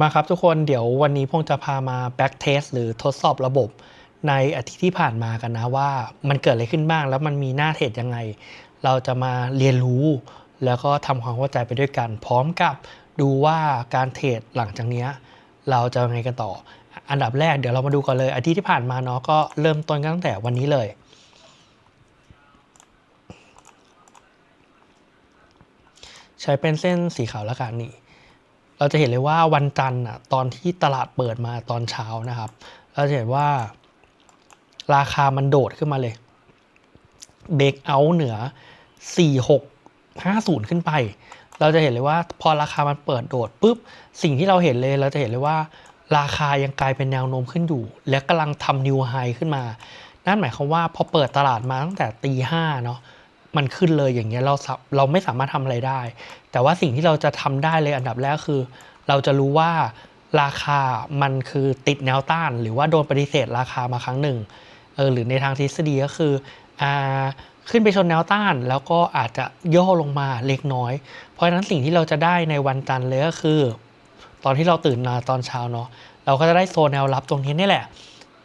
มาครับทุกคนเดี๋ยววันนี้พงจะพามา back test หรือทดสอบระบบในอาทิตย์ที่ผ่านมากันนะว่ามันเกิดอะไรขึ้นบ้าง แล้วมันมีหน้าเทรดยังไง เราจะมาเรียนรู้ แล้วก็ทำความเข้าใจไปด้วยกัน พร้อมกับดูว่าการเทรดหลังจากนี้เราจะยังไงกันต่อ อันดับแรกเดี๋ยวเรามาดูกันเลยอาทิตย์ที่ผ่านมาเนาะก็เริ่มต้นกันตั้งแต่วันนี้เลยใช้เป็นเส้นสีขาวแล้วกันนี่ เราจะเห็นเลยว่าวันจันทร์อะตอนที่ตลาดเปิดมาตอนเช้านะครับ เราจะเห็นว่าราคามันโดดขึ้นมาเลยเบรกเอาเหนือ 4650 ขึ้นไป เราจะเห็นเลยว่าพอราคามันเปิดโดดปุ๊บ สิ่งที่เราเห็นเลยเราจะเห็นเลยว่าราคายังกลายเป็นแนวโน้มขึ้นอยู่ และกำลังทำนิวไฮขึ้นมา นั่นหมายความว่าพอเปิดตลาดมาตั้งแต่ตีห้าเนาะ มันขึ้นเลยอย่างเงี้ยเราสาเราไม่สามารถทำอะไรได้ แต่ว่าสิ่งที่เราจะทำได้เลยอันดับแรกคือ เราจะรู้ว่าราคามันคือติดแนวต้าน หรือว่าโดนปฏิเสธราคามาครั้งหนึ่งเออหรือในทางทฤษฎีก็คืออ่าขึ้นไปชนแนวต้านแล้วก็อาจจะย่อลงมาเล็กน้อย เพราะฉะนั้นสิ่งที่เราจะได้ในวันจันทร์เลยก็คือ ตอนที่เราตื่นมาตอนเช้าเนาะเราก็จะได้โซนแนวรับตรงนี้นี่แหละ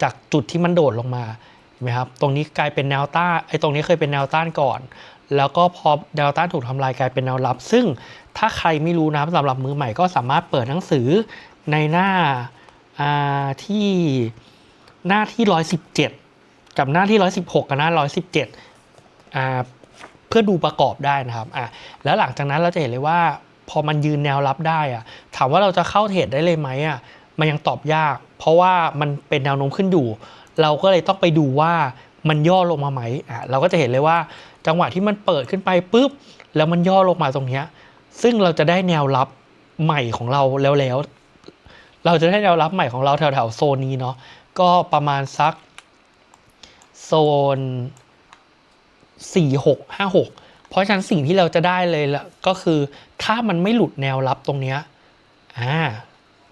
จากจุดที่มันโดดลงมา ไหมครับตรงนี้กลายเป็นแนวต้านไอ้ตรงนี้เคยเป็นแนวต้านก่อน แล้วก็พอแนวต้านถูกทำลายกลายเป็นแนวรับ ซึ่งถ้าใครไม่รู้นะสำหรับมือใหม่ก็สามารถเปิดหนังสือในหน้าที่หน้าที่ 117 กับหน้าที่ 116 กับหน้า 117อ่าเพื่อดูประกอบได้นะครับอะแล้วหลังจากนั้นเราจะเห็นเลยว่าพอมันยืนแนวรับได้อะถามว่าเราจะเข้าเทรดได้เลยไหมอะมันยังตอบยาก เพราะว่ามันเป็นแนวโน้มขึ้นอยู่ เราก็เลยต้องไปดูว่ามันย่อลงมาไหมอะเราก็จะเห็นเลยว่าจังหวะที่มันเปิดขึ้นไปปุ๊บ แล้วมันย่อลงมาตรงเนี้ยซึ่งเราจะได้แนวรับใหม่ของเราแล้วแล้ว เราจะได้แนวรับใหม่ของเราแถวๆโซนนี้เนาะก็ประมาณสักโซน 4 6 5 6 เพราะฉะนั้นสิ่งที่เราจะได้เลยละก็คือถ้ามันไม่หลุดแนวรับตรงเนี้ยอ่า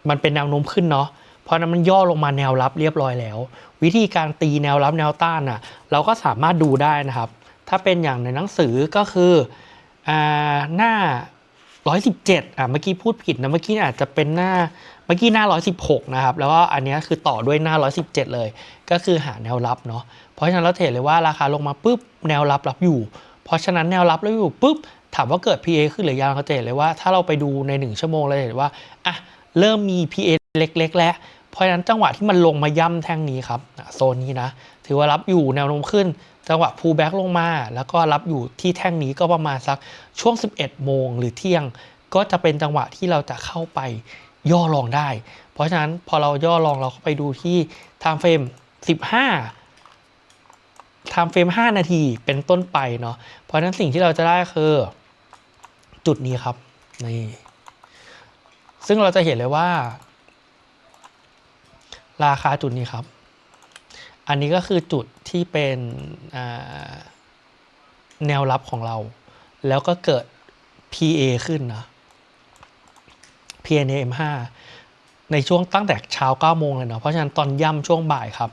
มันเป็นแนวโน้มขึ้นเนาะ ราะนั้นมันย่อลงมาแนวรับเรียบร้อยแล้ว วิธีการตีแนวรับแนวต้านอะเราก็สามารถดูได้นะครับ ถ้าเป็นอย่างในหนังสือก็คืออ่าหน้า 117อะเมื่อกี้พูดผิดนะเมื่อกี้อาจจะเป็นหน้าเมื่อกี้หน้า 116 นะครับ แล้วก็อันนี้คือต่อด้วยหน้า 117 เลย ก็คือหาแนวรับเนาะเพราะฉะนั้นเราเห็นเลยว่าราคาลงมาปุ๊บแนวรับรับอยู่ เพราะฉะนั้นแนวรับรับอยู่ปุ๊บถามว่าเกิด PA ขึ้นหรือยังเราจะเห็นเลยว่าถ้าเราไปดูใน 1 ชั่วโมงเราเห็นว่าอะเริ่มมี PA เล็กๆ แล้ว เพราะฉะนั้นจังหวะที่มันลงมาย่ำแท่งนี้ครับโซนนี้นะ ถือว่ารับอยู่แนวโน้มขึ้น จังหวะ pull back ลงมา แล้วก็รับอยู่ที่แท่งนี้ก็ประมาณสักช่วง 11 โมงหรือเที่ยง ก็จะเป็นจังหวะที่เราจะเข้าไปย่อลองได้ เพราะฉะนั้นพอเราย่อลองเราก็ไปดูที่ time frame 15 time frame 5นาทีเป็นต้นไปเนาะ เพราะฉะนั้นสิ่งที่เราจะได้คือจุดนี้ครับ นี่ ซึ่งเราจะเห็นเลยว่า ราคาจุดนี้ครับ อันนี้ก็คือจุดที่เป็นแนวรับของเรา แล้วก็เกิด PA ขึ้นนะ PNA M5 ในช่วงตั้งแต่เช้า9โมงเลยเนาะเพราะฉะนั้นตอนย่ำช่วงบ่ายครับ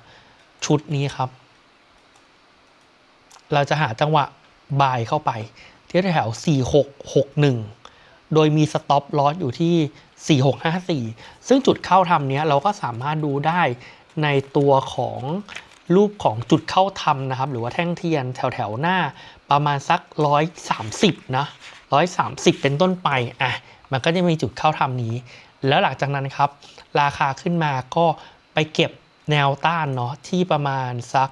ชุดนี้ครับ เราจะหาจังหวะบ่ายเข้าไป ที่แถว 4661 โดยมีสต็อปลอสอยู่ที่4654 ซึ่งจุดเข้าทำเนี้ยเราก็สามารถดูได้ในตัวของรูปของจุดเข้าทำนะครับ หรือว่าแท่งเทียนแถวแถวหน้าประมาณสัก 130 นะ 130 เป็นต้นไปอะมันก็จะมีจุดเข้าทำนี้ แล้วหลังจากนั้นครับ ราคาขึ้นมาก็ไปเก็บแนวต้านเนาะที่ประมาณสัก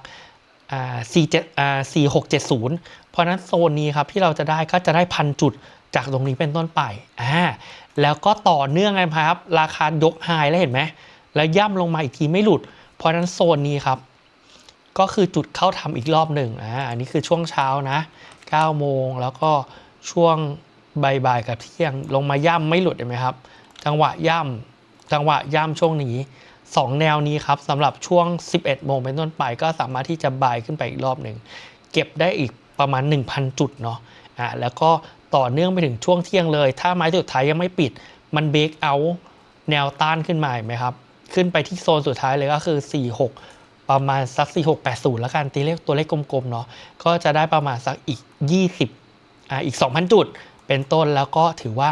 อ่า47อ่า4670เพราะนั้นโซนนี้ครับที่เราจะได้ก็จะได้พันจุด จากตรงนี้เป็นต้นไปอ่าแล้วก็ต่อเนื่องกันครับ ราคายกไฮแล้วเห็นไหมแล้วย่ำลงมาอีกทีไม่หลุด เพราะนั้นโซนนี้ครับ ก็คือจุดเข้าทำอีกรอบหนึ่งอ่าอันนี้คือช่วงเช้านะ9โมงแล้วก็ช่วงบ่ายๆกับเที่ยงลงมาย่ำไม่หลุดเห็นไหมครับ จังหวะย่ำจังหวะย่ำช่วงนี้2 แนวนี้ครับสำหรับช่วง 11 โมงเป็นต้นไป ก็สามารถที่จะบายขึ้นไปอีกรอบหนึ่ง เก็บได้อีกประมาณ 1,000 จุดเนาะอ่าแล้วก็ ต่อเนื่องไปถึงช่วงเที่ยงเลย ถ้าไม้สุดท้ายยังไม่ปิด มันเบรกเอาแนวต้านขึ้นมาเห็นไหมครับ ขึ้นไปที่โซนสุดท้ายเลยก็คือ 46 ประมาณสัก 4680 แล้วกันตีเลขตัวเลขกลมๆเนาะก็จะได้ประมาณสักอีก 20อ่าอีก 2,000 จุด เป็นต้นแล้วก็ถือว่า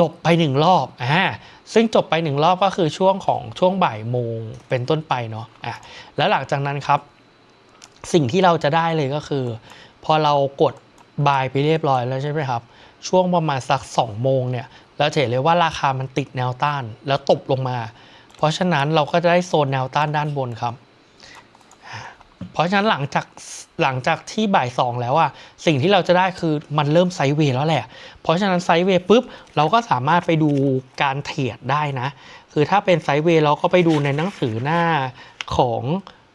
จบไปหนึ่งรอบอ่าซึ่งจบไปหนึ่งรอบก็คือช่วงของช่วงบ่ายโมงเป็นต้นไปเนาะอะแล้วหลังจากนั้นครับสิ่งที่เราจะได้เลยก็คือ พอเรากดบายไปเรียบร้อยแล้วใช่ไหมครับ ช่วงประมาณสัก2โมงเนี่ยเราจะเห็นเลยว่าราคามันติดแนวต้านแล้วตบลงมา เพราะฉะนั้นเราก็จะได้โซนแนวต้านด้านบนครับ เพราะฉะนั้นหลังจากหลังจากที่บ่ายสองแล้วอะสิ่งที่เราจะได้คือมันเริ่มไซด์เวย์แล้วแหละ เพราะฉะนั้นไซด์เวย์ปุ๊บเราก็สามารถไปดูการเทรดได้นะ คือถ้าเป็นไซด์เวย์เราก็ไปดูในหนังสือหน้าของ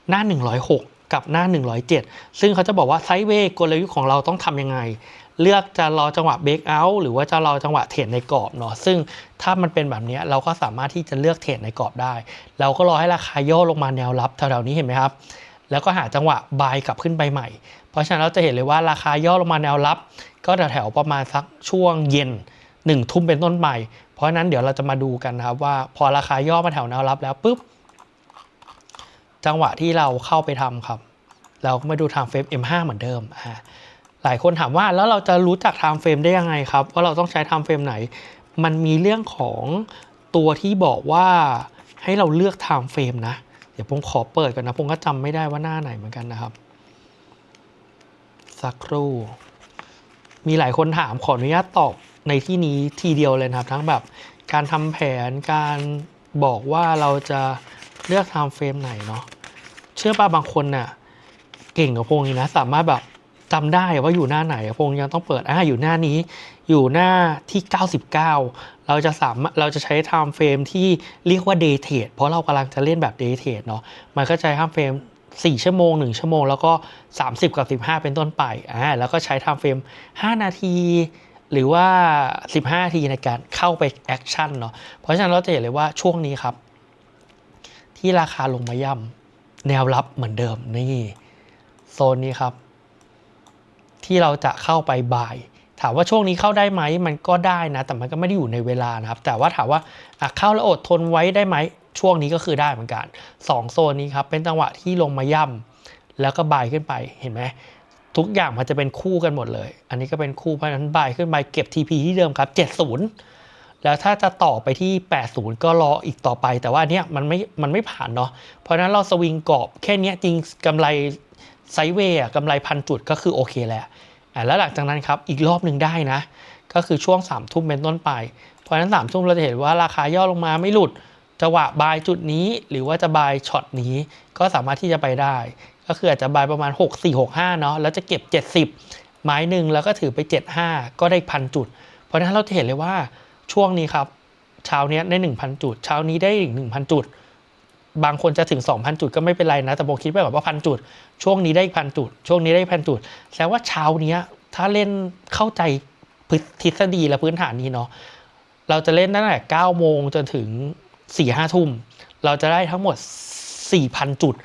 หน้า 106 กับหน้า 107 ซึ่งเขาจะบอกว่าไซด์เวย์กลยุทธ์ของเราต้องทำยังไง เลือกจะรอจังหวะเบรกเอาท์หรือว่าจะรอจังหวะเทรดในกรอบเนาะซึ่งถ้ามันเป็นแบบนี้เราก็สามารถที่จะเลือกเทรดในกรอบได้ เราก็รอให้ราคาย่อลงมาแนวรับแถวๆนี้เห็นไหมครับ แล้วก็หาจังหวะบายกลับขึ้นไปใหม่ เพราะฉะนั้นเราจะเห็นเลยว่าราคาย่อลงมาแนวรับ ก็แถวๆประมาณสักช่วงเย็นหนึ่งทุ่มเป็นต้นไป เพราะฉะนั้นเดี๋ยวเราจะมาดูกันนะครับว่าพอราคาย่อมาแถวแนวรับแล้วปุ๊บจังหวะที่เราเข้าไปทำครับ เราก็มาดู time frame M5 เหมือนเดิมอ่า หลายคนถามว่าแล้วเราจะรู้จัก time frame ได้ยังไงครับ ว่าเราต้องใช้ time frame ไหน มันมีเรื่องของตัวที่บอกว่าให้เราเลือก time frame นะ เดี๋ยวผมขอเปิดกันนะผมก็จำไม่ได้ว่าหน้าไหนเหมือนกันนะครับ สักครู่ มีหลายคนถามขออนุญาตตอบในที่นี้ทีเดียวเลยนะครับ ทั้งแบบการทำแผนการบอกว่าเราจะเลือก time frame ไหนเนาะเชื่อป่ะบางคนน่ะเก่งกับพงอีกนะ สามารถแบบ จำได้ว่าอยู่หน้าไหนพงยังต้องเปิดอ่าอยู่หน้านี้ อยู่หน้าที่ 99 เราจะสามารถเราจะใช้ time frame ที่เรียกว่า day trade เพราะเรากำลังจะเล่นแบบ day trade เนาะมันก็ใช้ time frame 4ชั่วโมง 1 ชั่วโมง แล้วก็ 30 กับ 15 เป็นต้นไปอ่าแล้วก็ใช้ time frame 5นาทีหรือว่า 15 นาทีในการเข้าไปแอคชั่นเนาะ เพราะฉะนั้นเราจะเห็นเลยว่าช่วงนี้ครับ ที่ราคาลงมาย่ำแนวรับเหมือนเดิมนี่ โซนนี้ครับ ที่เราจะเข้าไปบ่าย ถามว่าช่วงนี้เข้าได้ไหมมันก็ได้นะ แต่มันก็ไม่ได้อยู่ในเวลานะครับ แต่ว่าถามว่าเข้าแล้วอดทนไว้ได้ไหมช่วงนี้ก็คือได้เหมือนกันสองโซนนี้ครับเป็นจังหวะที่ลงมาย่ำแล้วก็บ่ายขึ้นไปเห็นไหมทุกอย่างมันจะเป็นคู่กันหมดเลย อันนี้ก็เป็นคู่เพราะฉะนั้นบ่ายขึ้นไปเก็บ TP ที่เดิมครับ 70 แล้วถ้าจะต่อไปที่ 80 ก็รออีกต่อไป แต่ว่าอันเนี้ยมันไม่ มันไม่ผ่านเนาะ เพราะนั้นเราสวิงกรอบแค่นี้จริงกำไร ไซเวย์อะกำไรพันจุดก็คือโอเคแล้วอะแล้วหลังจากนั้นครับอีกรอบหนึ่งได้นะ ก็คือช่วง3ามทุ่มเป็นต้นไป เพราะฉะนั้น3ามทุ่มเราจะเห็นว่าราคาย่อลงมาไม่หลุดจังหวะบายจุดนี้ หรือว่าจะบายช็อตนี้ก็สามารถที่จะไปได้ ก็คืออาจจะบายประมาณ 6 4 6 5เนาะแล้วจะเก็บ 70 ไม้หนึ่งแล้วก็ถือไป 75 ก็ได้พันจุด เพราะฉะนั้นเราจะเห็นเลยว่าช่วงนี้ครับเช้านี้ได้ 1,000 จุด เช้านี้ได้อีก1,000 จุด บางคนจะถึง 2,000 จุดก็ไม่เป็นไรนะ แต่ผมคิดไปแบบว่าพันจุด ช่วงนี้ได้พันจุด ช่วงนี้ได้พันจุดแสดงว่าเช้านี้ถ้าเล่นเข้าใจทฤษฎีและพื้นฐานนี้เนาะเราจะเล่นตั้งแต่9โมงจนถึง4 5ทุ่ม เราจะได้ทั้งหมด 4,000 จุด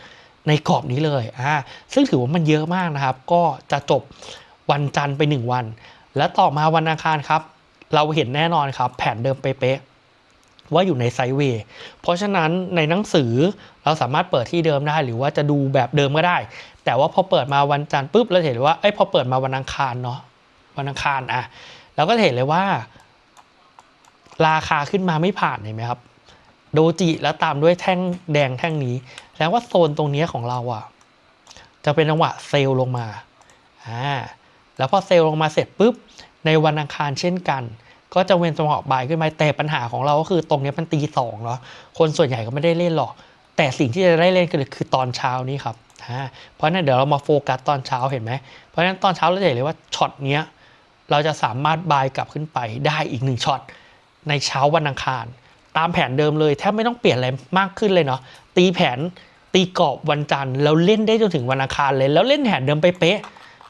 ในกรอบนี้เลยอ่าซึ่งถือว่ามันเยอะมากนะครับ ก็จะจบวันจันทร์ไป 1 วัน แล้วต่อมาวันอังคารครับ เราเห็นแน่นอนครับ แผนเดิมเป๊ะ ว่าอยู่ในไซด์เวย์ เพราะฉะนั้นในหนังสือเราสามารถเปิดที่เดิมได้ หรือว่าจะดูแบบเดิมก็ได้ แต่ว่าพอเปิดมาวันจันทร์ปุ๊บเราเห็นว่าเอ้พอเปิดมาวันอังคารเนาะวันอังคารอะเราก็เห็นเลยว่า ราคาขึ้นมาไม่ผ่านเห็นไหมครับ โดจิแล้วตามด้วยแท่งแดงแท่งนี้ แล้วว่าโซนตรงนี้ของเราอะ จะเป็นจังหวะเซลล์ลงมาอ่าแล้วพอเซลล์ลงมาเสร็จปุ๊บในวันอังคารเช่นกัน ก็จะเว้นจังบายขึ้นมาแต่ปัญหาของเราก็คือตรงนี้มันตีสองเนาะคนส่วนใหญ่ก็ไม่ได้เล่นหรอก แต่สิ่งที่จะได้เล่นคือคือตอนเช้านี้ครับอ่าเพราะนั้นเดี๋ยวเรามาโฟกัสตอนเช้าเห็นไหมเพราะฉะนั้นตอนเช้าเราจะเห็นเลยว่าช็อตเนี้ยเราจะสามารถบายกลับขึ้นไปได้อีกหนึ่งช็อตในเช้าวันอังคาร ตามแผนเดิมเลยแทบไม่ต้องเปลี่ยนอะไรมากขึ้นเลยเนาะตีแผนตีกรอบวันจันทร์แล้วเล่นได้จนถึงวันอังคารเลย แล้วเล่นแผนเดิมไปเป๊ะ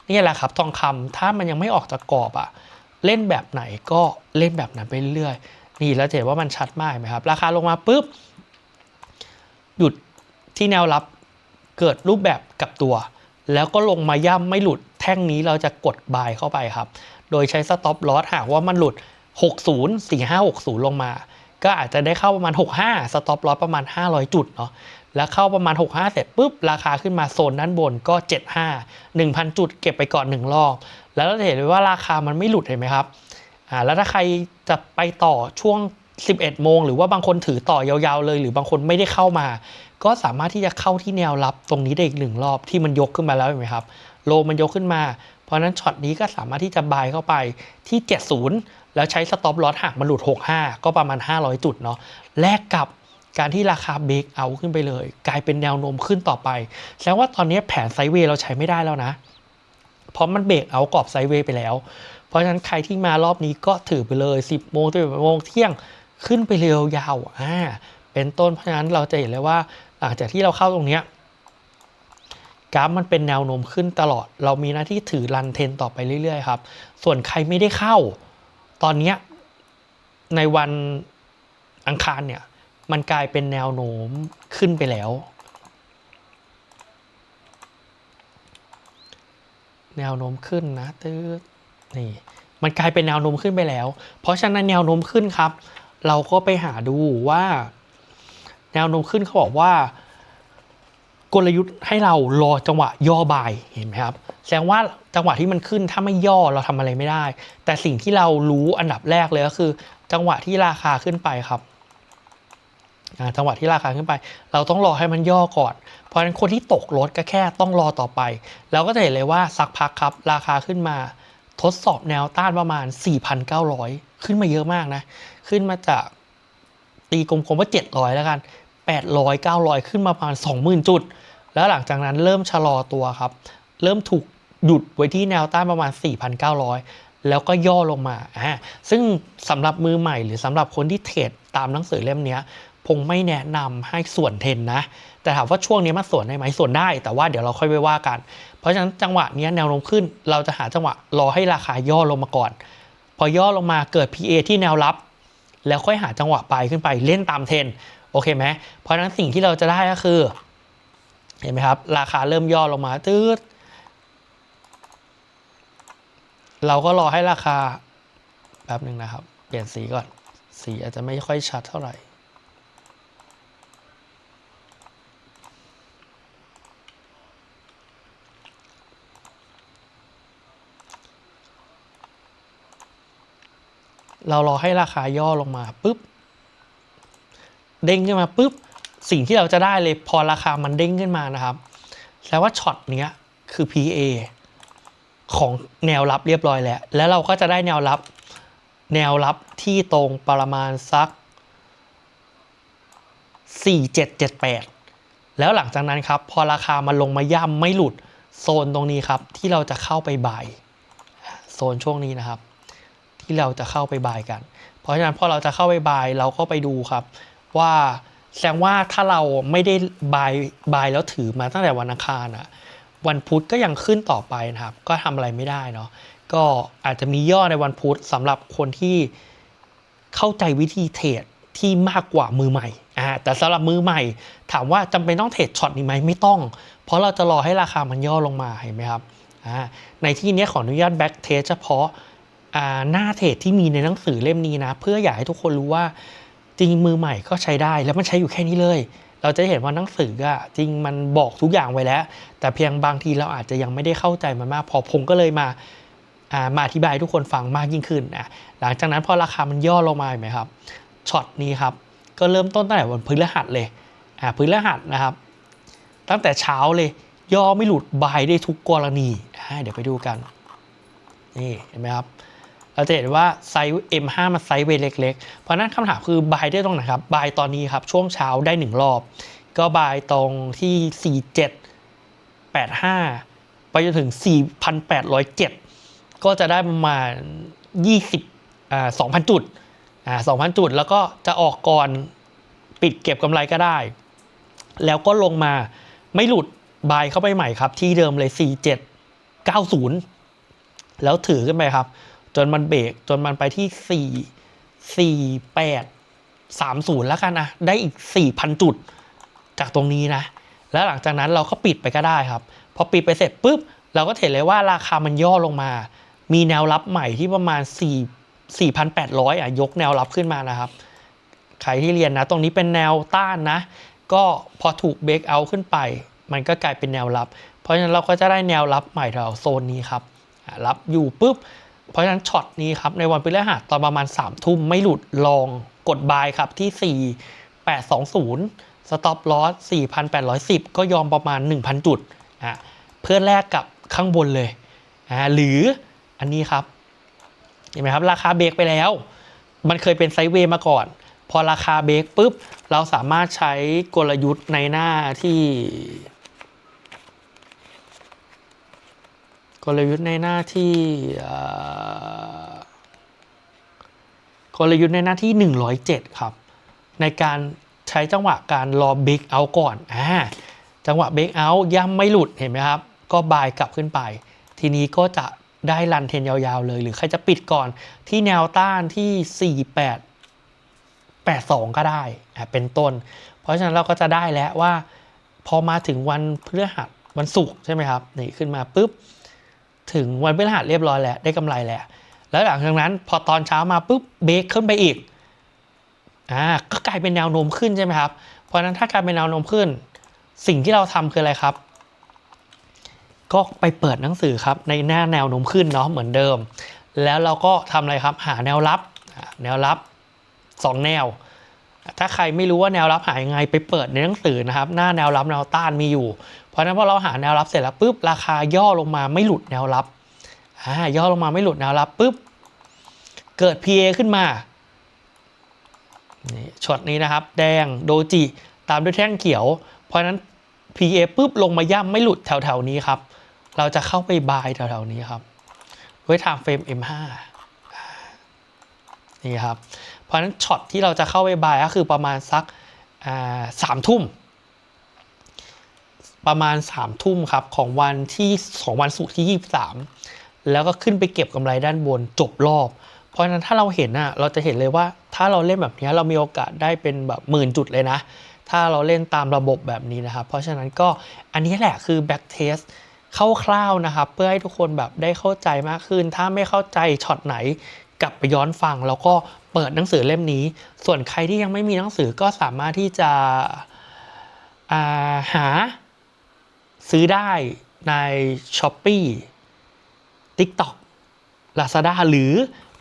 นี่แหละครับทองคำถ้ามันยังไม่ออกจากกรอบอะ เล่นแบบไหนก็เล่นแบบนั้นไปเรื่อยๆนี่แล้วเห็นว่ามันชัดมากไหมครับ ราคาลงมาปุ๊บ หยุดที่แนวรับเกิดรูปแบบกับตัว แล้วก็ลงมาย่ำไม่หลุด แท่งนี้เราจะกดบายเข้าไปครับ โดยใช้สต็อปลอสหากว่ามันหลุด 60 4560 ลงมา ก็อาจจะได้เข้าประมาณ 65สต็อปลอสประมาณ 500 จุดเนาะแล้วเข้าประมาณ 65 เสร็จปุ๊บ ราคาขึ้นมาโซนด้านบนก็ 75 1,000 จุดเก็บไปก่อน 1 รอบ แล้วเราจะเห็นเลยว่าราคามันไม่หลุดเห็นไหมครับอ่าแล้วถ้าใครจะไปต่อช่วง 11 โมง หรือว่าบางคนถือต่อยาวๆเลย หรือบางคนไม่ได้เข้ามา ก็สามารถที่จะเข้าที่แนวรับตรงนี้ได้อีกหนึ่งรอบที่มันยกขึ้นมาแล้วเห็นไหมครับโลมันยกขึ้นมา เพราะฉะนั้นช็อตนี้ก็สามารถที่จะบายเข้าไปที่ 70 แล้วใช้สต็อปลอสหากมันหลุด 65 ก็ประมาณ 500 จุดเนาะแลกกับการที่ราคาเบรกเอาขึ้นไปเลย กลายเป็นแนวโน้มขึ้นต่อไปแสดงว่าตอนนี้แผนไซเวย์เราใช้ไม่ได้แล้วนะ ราะมันเบรกเอากรอบไซด์เวย์ไปแล้ว เพราะฉะนั้นใครที่มารอบนี้ก็ถือไปเลย 10 โมง11โมงเที่ยงขึ้นไปเร็วยาวอ่าเป็นต้นเพราะฉะนั้นเราจะเห็นเลยว่าหลังจากที่เราเข้าตรงเนี้ยกราฟมันเป็นแนวโน้มขึ้นตลอด เรามีหน้าที่ถือรันเทนต่อไปเรื่อยๆครับ ส่วนใครไม่ได้เข้า ตอนนี้ในวันอังคารเนี่ย มันกลายเป็นแนวโน้มขึ้นไปแล้ว แนวโน้มขึ้นนะตืดนี่มันกลายเป็นแนวโน้มขึ้นไปแล้ว เพราะฉะนั้นแนวโน้มขึ้นครับ เราก็ไปหาดูว่า แนวโน้มขึ้นเขาบอกว่า กลยุทธ์ให้เรารอจังหวะย่อบายเห็นไหมครับแสดงว่าจังหวะที่มันขึ้นถ้าไม่ย่อเราทำอะไรไม่ได้ แต่สิ่งที่เรารู้อันดับแรกเลยก็คือ จังหวะที่ราคาขึ้นไปครับ จังหวะที่ราคาขึ้นไป เราต้องรอให้มันย่อก่อน เพราะฉะนั้นคนที่ตกรถก็แค่ต้องรอต่อไป เราก็จะเห็นเลยว่าสักพักครับ ราคาขึ้นมาทดสอบแนวต้านประมาณ 4,900 ขึ้นมาเยอะมากนะ ขึ้นมาจากตีกลมๆว่า 700 แล้วกัน 800 900 ขึ้นมาประมาณ 20,000 จุด แล้วหลังจากนั้นเริ่มชะลอตัวครับ เริ่มถูกหยุดไว้ที่แนวต้านประมาณ 4,900 แล้วก็ย่อลงมาอ่าซึ่งสำหรับมือใหม่หรือสำหรับคนที่เทรดตามหนังสือเล่มนี้ ยคงไม่แนะนำให้ส่วนเทนนะ แต่ถามว่าช่วงนี้มันส่วนได้ไหมส่วนได้ แต่ว่าเดี๋ยวเราค่อยไปว่ากัน เพราะฉะนั้นจังหวะนี้แนวโน้มขึ้น เราจะหาจังหวะรอให้ราคาย่อลงมาก่อน พอย่อลงมาเกิด PA ที่แนวรับ แล้วค่อยหาจังหวะไปขึ้นไปเล่นตามเทนโอเคไหมเพราะฉะนั้นสิ่งที่เราจะได้ก็คือ เห็นไหมครับ ราคาเริ่มย่อลงมาตืดเราก็รอให้ราคาแป๊บหนึ่งนะครับ เปลี่ยนสีก่อน สีอาจจะไม่ค่อยชัดเท่าไหร่ เรารอให้ราคาย่อลงมาปุ๊บเด้งขึ้นมาปุ๊บสิ่งที่เราจะได้เลยพอราคามันเด้งขึ้นมานะครับแสดงว่าช็อตเนี้ยคือ PA ของแนวรับเรียบร้อยแล้ว แล้วเราก็จะได้แนวรับ แนวรับที่ตรงประมาณสัก 4778 แล้วหลังจากนั้นครับ พอราคามันลงมาย่ำไม่หลุดโซนตรงนี้ครับ ที่เราจะเข้าไปบายโซนช่วงนี้นะครับ ที่เราจะเข้าไปบายกัน เพราะฉะนั้นพอเราจะเข้าไปบายเราก็ไปดูครับ ว่าแสดงว่าถ้าเราไม่ได้บายบายแล้วถือมาตั้งแต่วันอังคารอะวันพุธก็ยังขึ้นต่อไปนะครับ ก็ทำอะไรไม่ได้เนาะก็อาจจะมีย่อในวันพุธสำหรับคนที่เข้าใจวิธีเทรดที่มากกว่ามือใหม่อ่าแต่สำหรับมือใหม่ ถามว่าจำเป็นต้องเทรดช็อตนี้ไหมไม่ต้อง เพราะเราจะรอให้ราคามันย่อลงมาเห็นไหมครับอ่าในที่นี้ขออนุญาตแบ็กเทสเฉพาะ หน้าเทรดที่มีในหนังสือเล่มนี้นะ เพื่ออยากให้ทุกคนรู้ว่าจริงมือใหม่ก็ใช้ได้แล้วมันใช้อยู่แค่นี้เลย เราจะเห็นว่าหนังสืออะจริงมันบอกทุกอย่างไว้แล้ว แต่เพียงบางทีเราอาจจะยังไม่ได้เข้าใจมันมาก พอผมก็เลยมาอ่ามาอธิบายทุกคนฟังมากยิ่งขึ้นนะหลังจากนั้นพอราคามันย่อลงมาไหมครับช็อตนี้ครับก็เริ่มต้นตั้งแต่วันพฤหัสเลยอ่าพฤหัสนะครับ ตั้งแต่เช้าเลยย่อไม่หลุดบายได้ทุกกรณีเดี๋ยวไปดูกันนี่เห็นไหมครับ เราจะเห็นว่าไซส์ M5 มันไซส์เวเล็กๆ เพราะนั้นคำถามคือบายได้ตรงไหนครับบายตอนนี้ครับช่วงเช้าได้ 1 รอบ ก็บายตรงที่ 4785 ไปจนถึง 4,807 ก็จะได้ประมาณ 20อ่า2,000 จุดอ่า2,000 จุด แล้วก็จะออกก่อนปิดเก็บกำไรก็ได้ แล้วก็ลงมาไม่หลุดบายเข้าไปใหม่ครับ ที่เดิมเลย 4790 แล้วถือขึ้นไปครับ จนมันเบรกจนมันไปที่ 4 4 8 30 แล้วกันนะ ได้อีก 4,000 จุดจากตรงนี้นะ แล้วหลังจากนั้นเราก็ปิดไปก็ได้ครับ พอปิดไปเสร็จปุ๊บ เราก็เห็นเลยว่าราคามันย่อลงมา มีแนวรับใหม่ที่ประมาณ 4 4,800 อะ ยกแนวรับขึ้นมานะครับ ใครที่เรียนนะ ตรงนี้เป็นแนวต้านนะ ก็พอถูกเบรกเอาขึ้นไป มันก็กลายเป็นแนวรับ เพราะฉะนั้นเราก็จะได้แนวรับใหม่แถวโซนนี้ครับ รับอยู่ปุ๊บ เพราะฉะนั้นช็อตนี้ครับในวันพฤหัสตอนประมาณ3ามทุ่มไม่หลุดลองกดบายครับที่ 4820 สต็อปลอส4,810 ก็ยอมประมาณ 1,000 จุดอะเพื่อแลกกับข้างบนเลยอ่าหรืออันนี้ครับเห็นไหมครับราคาเบรกไปแล้ว มันเคยเป็นไซด์เวย์มาก่อน พอราคาเบรกปุ๊บ เราสามารถใช้กลยุทธ์ในหน้าที่ กลยุทธ์ในหน้าที่กลยุทธ์ในหน้าที่ 107 ครับ ในการใช้จังหวะการรอเบรกเอาก่อนอ่าจังหวะเบรกเอาย่ำไม่หลุดเห็นไหมครับ ก็บายกลับขึ้นไป ทีนี้ก็จะได้รันเทนยาวๆเลย หรือใครจะปิดก่อนที่แนวต้านที่ 48 82 ก็ได้เป็นต้น เพราะฉะนั้นเราก็จะได้แล้วว่า พอมาถึงวันพฤหัสวันศุกร์ใช่ไหมครับ นี่ขึ้นมาปุ๊บ ถึงวันพฤหัสเรียบร้อยแล้วได้กำไรแล้ว แล้วหลังจากนั้นพอตอนเช้ามาปุ๊บเบรกขึ้นไปอีกอ่าก็กลายเป็นแนวโน้มขึ้นใช่ไหมครับ เพราะฉะนั้นถ้ากลายเป็นแนวโน้มขึ้น สิ่งที่เราทำคืออะไรครับ ก็ไปเปิดหนังสือครับในหน้าแนวโน้มขึ้นเนาะเหมือนเดิม แล้วเราก็ทำอะไรครับหาแนวรับ แนวรับสองแนว ถ้าใครไม่รู้ว่าแนวรับหายังไงไปเปิดในหนังสือนะครับ หน้าแนวรับแนวต้านมีอยู่ เพราะฉะนั้นพอเราหาแนวรับเสร็จแล้วปุ๊บราคาย่อลงมาไม่หลุดแนวรับอ่าย่อลงมาไม่หลุดแนวรับปุ๊บเกิด PA ขึ้นมานี่ช็อตนี้นะครับ แดงโดจิตามด้วยแท่งเขียว เพราะฉะนั้น PA ปุ๊บลงมาย่ำไม่หลุดแถวๆนี้ครับ เราจะเข้าไปบายแถวๆนี้ครับ ด้วยทางเฟรม M5 นี่ครับ เพราะฉะนั้นช็อตที่เราจะเข้าไปบายก็คือประมาณสักสามทุ่ม ประมาณ3ามทุ่มครับของวันที่ของวันศุกร์ที่ 23 แล้วก็ขึ้นไปเก็บกำไรด้านบนจบรอบ เพราะฉะนั้นถ้าเราเห็นอะเราจะเห็นเลยว่าถ้าเราเล่นแบบนี้เรามีโอกาสได้เป็นแบบหมื่นจุดเลยนะ ถ้าเราเล่นตามระบบแบบนี้นะครับ เพราะฉะนั้นก็อันนี้แหละคือ back test คร่าวๆนะครับ เพื่อให้ทุกคนแบบได้เข้าใจมากขึ้น ถ้าไม่เข้าใจช็อตไหนกลับไปย้อนฟัง แล้วก็ เปิดหนังสือเล่มนี้ ส่วนใครที่ยังไม่มีหนังสือก็สามารถที่จะาหาซื้อได้ใน s h อ p e e TikTok Lazada หรือ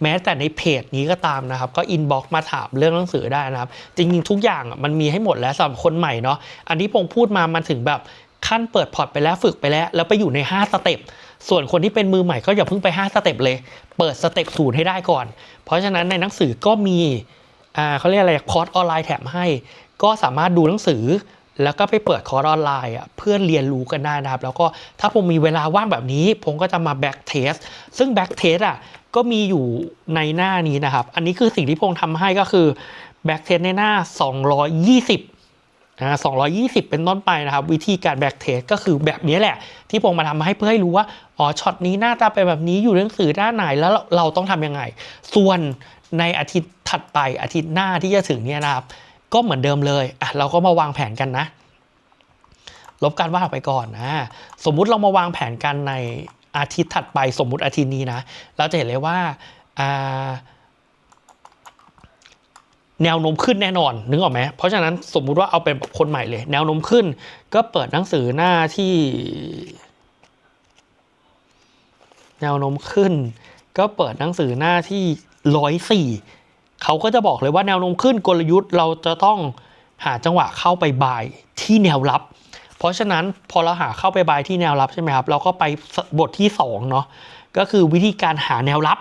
แม้แต่ในเพจนี้ก็ตามนะครับ ก็อินบ็อกมาถามเรื่องหนังสือได้นะครับ จริงๆ ทุกอย่างมันมีให้หมดแล้วสำหรับคนใหม่เนาะอันที่พงพูดมามันถึงแบบขั้นเปิดพอร์ตไปแล้วฝึกไปแล้ว แล้วไปอยู่ใน 5 สเต็ป ส่วนคนที่เป็นมือใหม่ก็อย่าเพิ่งไป 5 สเต็ปเลย เปิดสเต็ปศูนย์ให้ได้ก่อน เพราะฉะนั้นในหนังสือก็มีอ่าเขาเรียกอะไรคอร์สออนไลน์แถมให้ ก็สามารถดูหนังสือ แล้วก็ไปเปิดคอร์สออนไลน์อะเพื่อเรียนรู้กันได้นะครับ แล้วก็ถ้าผมมีเวลาว่างแบบนี้ ผมก็จะมาแบ็กเทสซึ่งแบ็กเทสอะก็มีอยู่ในหน้านี้นะครับ อันนี้คือสิ่งที่พงทำให้ก็คือแบ็กเทสในหน้า 220 อ่า220 เป็นต้นไปนะครับ วิธีการแบกเทสก็คือแบบนี้แหละ ที่ผมมาทำให้เพื่อให้รู้ว่า อ๋อ ช็อตนี้หน้าตาเป็นแบบนี้อยู่หนังสือด้านไหนแล้วเราเราต้องทำยังไง ส่วนในอาทิตย์ถัดไปอาทิตย์หน้าที่จะถึงเนี่ยนะครับ ก็เหมือนเดิมเลยอะเราก็มาวางแผนกันนะ ลบการวาดออกไปก่อนนะ สมมุติเรามาวางแผนกันในอาทิตย์ถัดไป สมมุติอาทิตย์นี้นะ เราจะเห็นเลยว่าอ่า แนวโน้มขึ้นแน่นอนนึกออกไหมเพราะฉะนั้นสมมุติว่าเอาเป็นแบบคนใหม่เลย แนวโน้มขึ้น ก็เปิดหนังสือหน้าที่ แนวโน้มขึ้น ก็เปิดหนังสือหน้าที่ร้อยสี่เขาก็จะบอกเลยว่าแนวโน้มขึ้นกลยุทธ์เราจะต้องหาจังหวะเข้าไปบายที่แนวรับ เพราะฉะนั้นพอเราหาเข้าไปบายที่แนวรับใช่ไหมครับ เราก็ไปบทที่สองเนาะก็คือวิธีการหาแนวรับ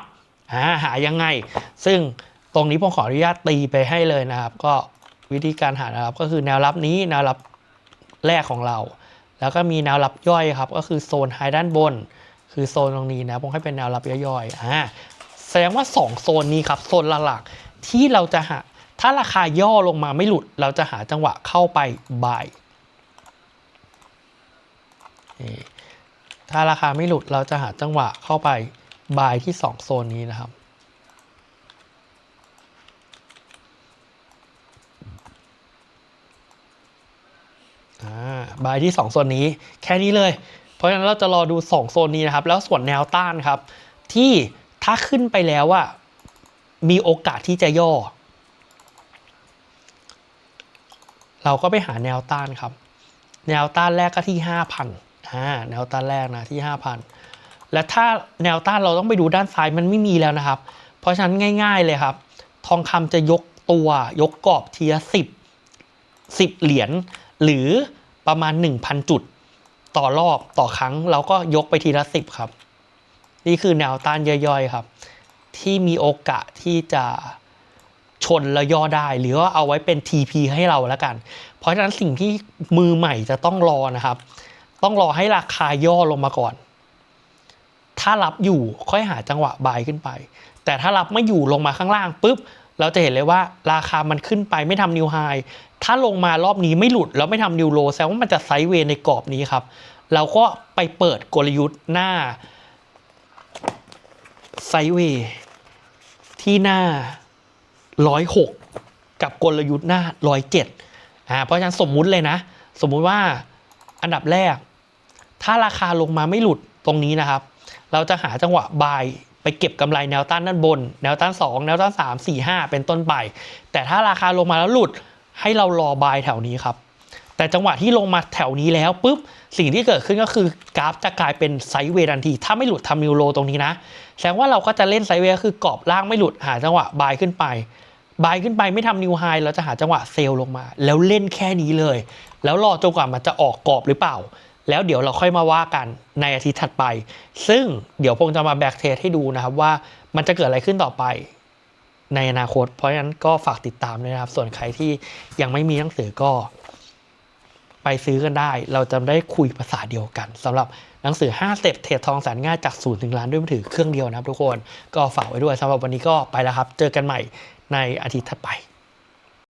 อ่าหายังไง ซึ่ง ตรงนี้ผมขออนุญาตตีไปให้เลยนะครับ ก็วิธีการหาแนวรับ ก็คือแนวรับนี้แนวรับแรกของเรา แล้วก็มีแนวรับย่อยครับ ก็คือโซนไฮด้านบน คือโซนตรงนี้นะผมให้เป็นแนวรับย่อยๆอ่าแสดงว่า 2 โซนนี้ครับโซนหลักๆที่เราจะหาถ้าราคาย่อลงมาไม่หลุด เราจะหาจังหวะเข้าไปบ่ายถ้าราคาไม่หลุดเราจะหาจังหวะเข้าไปบายที่ 2 โซนนี้นะครับ บายที่ 2 โซนนี้แค่นี้เลย เพราะฉะนั้นเราจะรอดู 2 โซนนี้นะครับ แล้วส่วนแนวต้านครับ ที่ถ้าขึ้นไปแล้วอะมีโอกาสที่จะย่อ เราก็ไปหาแนวต้านครับ แนวต้านแรกก็ที่ 5,000อ่าแนวต้านแรกนะที่ 5,000 และถ้าแนวต้านเราต้องไปดูด้านซ้ายมันไม่มีแล้วนะครับ เพราะฉะนั้นง่าย ๆเลยครับ ทองคำจะยกตัวยกกรอบทีละสิบสิบเหรียญ หรือประมาณ 1,000 จุด ต่อรอบต่อครั้งเราก็ยกไปทีละสิบครับ นี่คือแนวต้านย่อยๆครับ ที่มีโอกาสที่จะชนแล้วย่อได้ หรือว่าเอาไว้เป็น TP ให้เราแล้วกัน เพราะฉะนั้นสิ่งที่มือใหม่จะต้องรอนะครับ ต้องรอให้ราคาย่อลงมาก่อน ถ้ารับอยู่ค่อยหาจังหวะบายขึ้นไป แต่ถ้ารับไม่อยู่ลงมาข้างล่างปุ๊บ เราจะเห็นเลยว่าราคามันขึ้นไปไม่ทำนิวไฮถ้าลงมารอบนี้ไม่หลุดแล้วไม่ทำนิวโลแสดงว่ามันจะไซด์เวย์ในกรอบนี้ครับ เราก็ไปเปิดกลยุทธ์หน้าไซด์เวย์ที่หน้า 106 กับกลยุทธ์หน้า 107อ่าเพราะฉะนั้นสมมุติเลยนะ สมมุติว่าอันดับแรก ถ้าราคาลงมาไม่หลุดตรงนี้นะครับ เราจะหาจังหวะบาย ไปเก็บกำไรแนวต้านด้านบน แนวต้าน 2 แนวต้าน 3 4 5 เป็นต้นไป แต่ถ้าราคาลงมาแล้วหลุดให้เรารอบายแถวนี้ครับ แต่จังหวะที่ลงมาแถวนี้แล้วปุ๊บสิ่งที่เกิดขึ้นก็คือกราฟจะกลายเป็นไซด์เวย์ทันที ถ้าไม่หลุดทำนิวโรตรงนี้นะแสดงว่าเราก็จะเล่นไซด์เวย์ก็คือกรอบล่างไม่หลุดหาจังหวะบายขึ้นไปบายขึ้นไปไม่ทำนิวไฮเราจะหาจังหวะเซลล์ลงมา แล้วเล่นแค่นี้เลย แล้วรอจนกว่ามันจะออกกรอบหรือเปล่า แล้วเดี๋ยวเราค่อยมาว่ากันในอาทิตย์ถัดไป ซึ่งเดี๋ยวพงจะมาแบ็กเทสให้ดูนะครับว่ามันจะเกิดอะไรขึ้นต่อไปในอนาคต เพราะฉะนั้นก็ฝากติดตามด้วยนะครับ ส่วนใครที่ยังไม่มีหนังสือก็ ไปซื้อกันได้ เราจะได้คุยภาษาเดียวกันสำหรับหนังสือ 5 เต็ปเทรดทองแสนง่ายจากศูนย์ถึงล้านด้วยมือถือเครื่องเดียวนะครับทุกคนก็ฝากไว้ด้วยสำหรับวันนี้ก็ไปแล้วครับ เจอกันใหม่ในอาทิตย์ถัดไป